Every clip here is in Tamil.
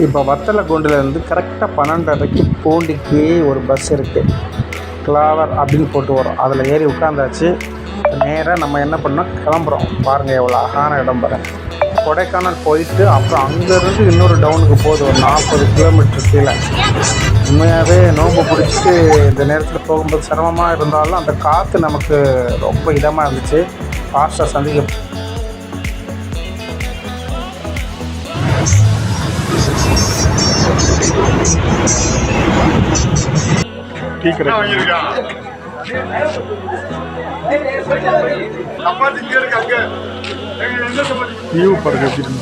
இப்போ வத்தலை வத்தலக்குண்டுலேருந்து கரெக்டாக பன்னெண்டரைக்கு பூண்டிக்கு ஒரு பஸ் இருக்குது கிளாவர் அப்படின்னு போட்டு வரும். அதில் ஏறி உட்காந்தாச்சு நேராக நம்ம என்ன பண்ணோம்? கிளம்புறோம். பாருங்கள் எவ்வளோ அழகான இடம் பாருங்க கொடைக்கானல் போயிட்டு அப்புறம் அங்கேருந்து இன்னொரு டவுனுக்கு போகுது. ஒரு நாற்பது கிலோமீட்டர் கீழே. உண்மையாகவே நோம்பு பிடிச்சிட்டு இந்த நேரத்தில் போகும்போது சிரமமாக இருந்தாலும் அந்த காற்று நமக்கு ரொம்ப இதமாக இருந்துச்சு. ஃபாஸ்ட்டாக சந்திக்க டீ கடை வியூ பாருங்க எப்படி இருக்கு.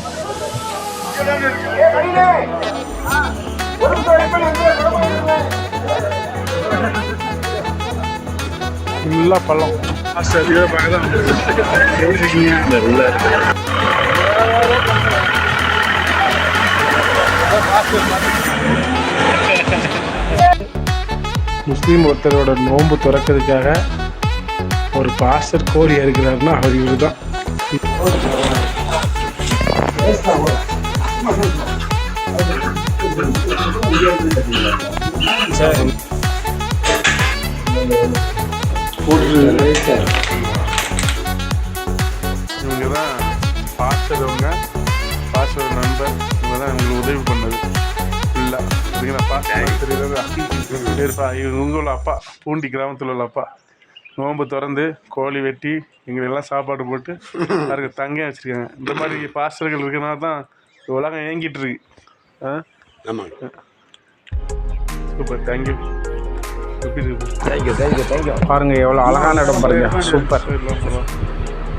ஃபுல்லா பள்ளம் சரியாக பார்க்க தான் முஸ்லீம் ஒருத்தரோட நோன்பு துறக்கிறதுக்காக ஒரு பாஸ்டர் கோரி இருக்கிறாருன்னா அவர் இவர் தான் இவங்க தான் பாஸ்டர் அவங்க பாஸ்டர் நண்பர். தான் எங்களுக்கு உதவி பண்ணது. ஃபுல்லாக இதுக்கு நான் சரிப்பா இவங்க உங்களோட அப்பா பூண்டி கிராமத்தில் உள்ள அப்பா. நோன்பு திறந்து கோழி வெட்டி எங்களுக்கெல்லாம் சாப்பாடு போட்டு அதுக்கு தங்க வச்சுருக்காங்க. இந்த மாதிரி பாஸ்டர்கள் இருக்கனால தான் உலகம் இயங்கிட்டு இருக்கு. ஆ? ஆமாங்க. Super thank you thank you thank you thank you பாருங்க எவ்வளோ அழகான இடம் பாருங்க. சூப்பர்.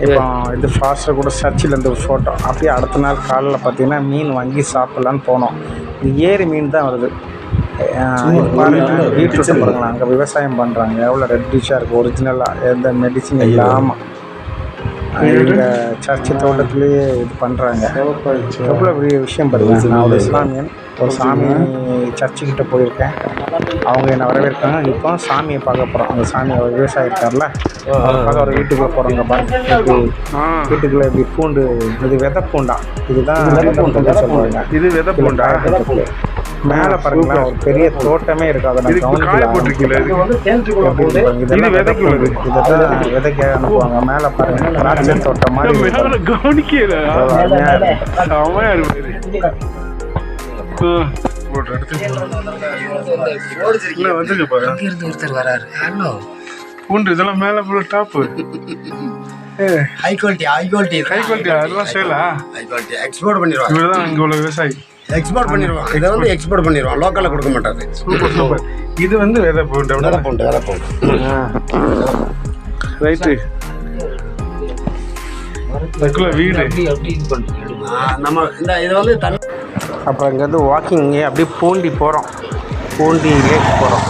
இப்போ இது ஃபாஸ்ட்டாக கூட சர்ச்சில் இருந்து ஒரு ஃபோட்டோ அப்படியே அடுத்த நாள் காலையில் பார்த்தீங்கன்னா மீன் வாங்கி சாப்பிட்லான்னு போனோம். இது ஏரி மீன் தான் வருது. அஹ் இது பாருங்க பீட்ரூட் பாருங்களேன் அங்கே விவசாயம் பண்ணுறாங்க எவ்வளோ ரெட்டிஷாக இருக்குது ஒரிஜினலாக எந்த மெடிசின் இல்லாமல் இந்த சர்ச்சு தோட்டத்துலேயே இது பண்ணுறாங்க எவ்வளோ பெரிய விஷயம் பாருங்க. நான் ஒரு இஸ்லாமியன் ஒரு சாமி சர்ச்சுக்கிட்ட போயிருக்கேன். அவங்க என்னை வரவேற்காங்க இப்போ சாமியை பார்க்க போகிறோம் அந்த சாமி அவர் விவசாயி இருக்கார்ல பார்க்க அவர் வீட்டுக்குள்ளே போகிறவங்க பாருங்க. இப்படி வீட்டுக்குள்ளே இப்படி பூண்டு இது விதை பூண்டா? இதுதான் சொல்லுவாங்க. இது விதை பூண்டா? மேலே பாருங்களேன் ஒரு பெரிய தோட்டமே இருக்கு. அதை நான் இதுக்கு காய போட்டிருக்கீங்களா? கவனிக்கல இது இதெல்லாம் விதைக்கு அனுப்புவாங்க. மேலே பாருங்க திராட்சை தோட்டம் மாதிரி கவனிக்கல. ஒருத்தர் வராரு. ஹலோ பூண்டு இதெல்லாம் மேல ஃபுல்லா top high quality high quality high quality அதெல்லாம் சேலா ஹை குவாலிட்டி எக்ஸ்போர்ட் பண்ணிடுவாங்க. இவர் தான் இங்க உள்ள விவசாயி. எக்ஸ்போர்ட் பண்ணிடுவாங்க. இதை வந்து எக்ஸ்போர்ட் பண்ணிடுவாங்க. லோக்கலில் கொடுக்க சூப்பர் சூப்பர் இது வந்து விதை பூண்டு விதை பூண்டு விதை பூண்டு ரைட்டு வீடு. நம்ம இந்த இது வந்து அப்புறம் இங்கேருந்து வாக்கிங் அப்படியே பூண்டி போகிறோம் பூண்டி லேக் போகிறோம்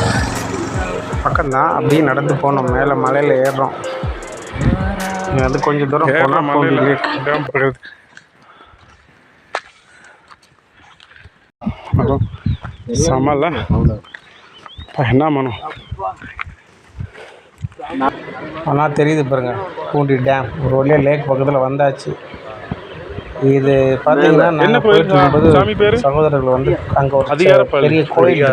பக்கம்தான் அப்படியே நடந்து போனோம். மேலே மலையில் ஏறுறோம். இங்க வந்து கொஞ்சம் தூரம் போனால் பூண்டி மலையில லேக் அப்பா, என்ன மனம் ஆனால் தெரியுது பாருங்க பூண்டி டேம் ஒரு வழியாக லேக் பக்கத்தில் வந்தாச்சு. இது பார்த்தீங்கன்னா என்ன கோயில்? சாமி பேரு? சகோதரர்கள் வந்து அங்கே ஒரு அதிகாரப்பள்ளி. பெரிய கோயில்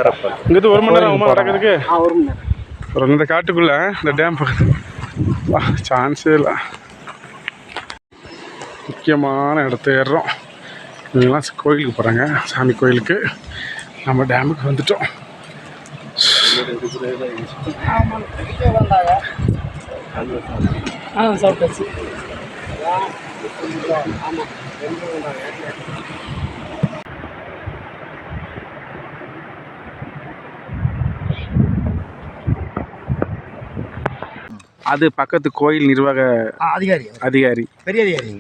ஒரு மணி நேரம் ஆகுமா நடக்கிறதுக்கு? ஒரு இந்த காட்டுக்குள்ள இந்த டேம் வா சான்ஸே இல்லை. முக்கியமான இடத்த ஏறுறோம் இவங்கெல்லாம் கோயிலுக்கு போகிறாங்க சாமி கோயிலுக்கு. நம்ம டேமுக்கு வந்துட்டோம். அது பக்கத்து கோயில் நிர்வாக அதிகாரி. அதிகாரி. பெரிய அதிகாரி.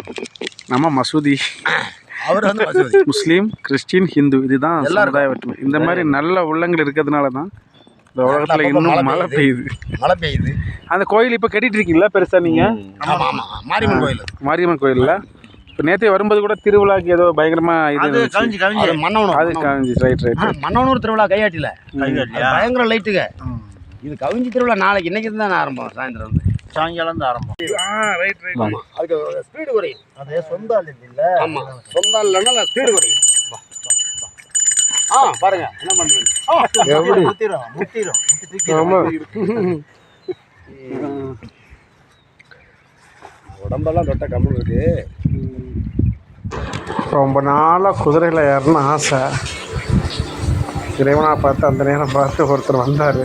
நம்ம மசூதி. அவர் வந்து. முஸ்லீம் கிறிஸ்டின் ஹிந்து இதுதான். சமுதாய ஒற்றுமை இந்த மாதிரி நல்ல உள்ளங்கள் இருக்கிறதுனால தான் இந்த உலகத்தில் இன்னும் மழை பெய்யுது. மழை பெய்யுது. அந்த கோயில் இப்போ கட்டிட்டு இருக்கீங்களா பெருசா நீங்க? மாரியம்மன் கோயில். மாரியம்மன் கோயில்ல? இப்போ நேற்றே வரும்போது கூட திருவிழாக்கு ஏதோ பயங்கரமா இது இருந்துச்சு. அது மன்னவனூர் அது காஞ்சி ரைட் ரைட் மன்னவனூர் திருவிழா கையாட்டில. பயங்கர லைட்டுங்க. இது கவிஞ்சி திருவிழா நாளைக்கு இன்னைக்கு தான் ஆரம்பம் சாயந்தரம் வந்து. சாயங்காலம் தான் ஆரம்பம். ரைட் ரைட் அதுக்கு ஸ்பீடு குறையும் அது சொந்த ஆள் இல்ல ஆமா. சொந்தம் இல்லைன்னா ஸ்பீடு குறையும் ஆ பாருங்க என்ன பண்ணுறது? எப்படி? முத்திரும் முத்திரும். முத்தி ஆமா. உடம்பெல்லாம் தொட்ட கம்மல் இருக்கு. ரொம்ப நாளாக குதிரையில் ஏறணும் ஆசை. இறைவனாக பார்த்து அந்த நேரம் பார்த்து ஒருத்தர் வந்தார்.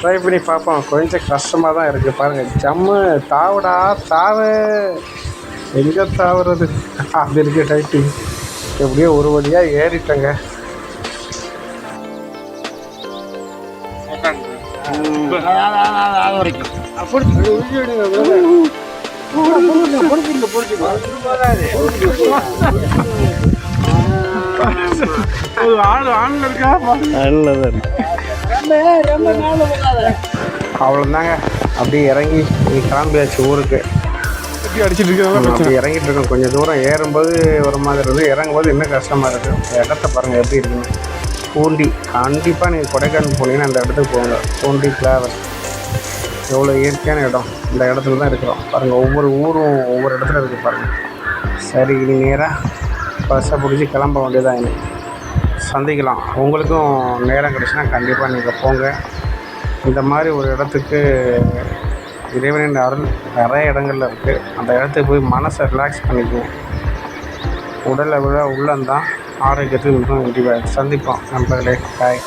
ட்ரை பண்ணி பார்ப்போம். கொஞ்சம் கஷ்டமாக தான் இருக்குது பாருங்கள் ஜம்மு தாவுடா தாவு. எங்கே தாவுறது? அது இருக்கு டைட்டிங் எப்படியோ ஒரு வழியாக ஏறிட்டேங்க. வரைக்கும். ஒரு ஆள் இருக்கா அவ்வளோதாங்க அப்படியே இறங்கி கிளம்பியாச்சு ஊருக்கு அடிச்சுட்டு அடிச்சிட்டு இருக்கிறதெல்லாம் இறங்கிட்டு இருக்கோம் கொஞ்சம் தூரம் ஏறும்போது ஒரு மாதிரி இருக்குது இறங்கும்போது இன்னும் கஷ்டமாக இருக்கும் இடத்த பாருங்கள் எப்படி இருக்குன்னு பூண்டி கண்டிப்பாக நீங்கள் கொடைக்கானல் போனீங்கன்னா அந்த இடத்துக்கு போங்க பூண்டி ஃப்ளேவர் எவ்வளோ இயற்கையான இடம் இந்த இடத்துல தான் இருக்கிறோம். பாருங்கள் ஒவ்வொரு ஊரும் ஒவ்வொரு இடத்துல இருக்குது பாருங்கள் சரி இனி நேராக பஸ்ஸை பிடிச்சி கிளம்ப வேண்டியதான் இனி. சந்திக்கலாம். உங்களுக்கும் நேரம் கிடச்சுன்னா கண்டிப்பாக நீங்கள் போங்க. இந்த மாதிரி ஒரு இடத்துக்கு இறைவனின் அருள் நிறைய இடங்கள்ல இருக்குது அந்த இடத்துக்கு போய் மனசை ரிலாக்ஸ் பண்ணிக்குவோம் உடலை விட உள்ளந்தான் ஆரோக்கியத்துக்கு மிகவும் வேண்டியது சந்திப்போம் நண்பர்களே. பாய்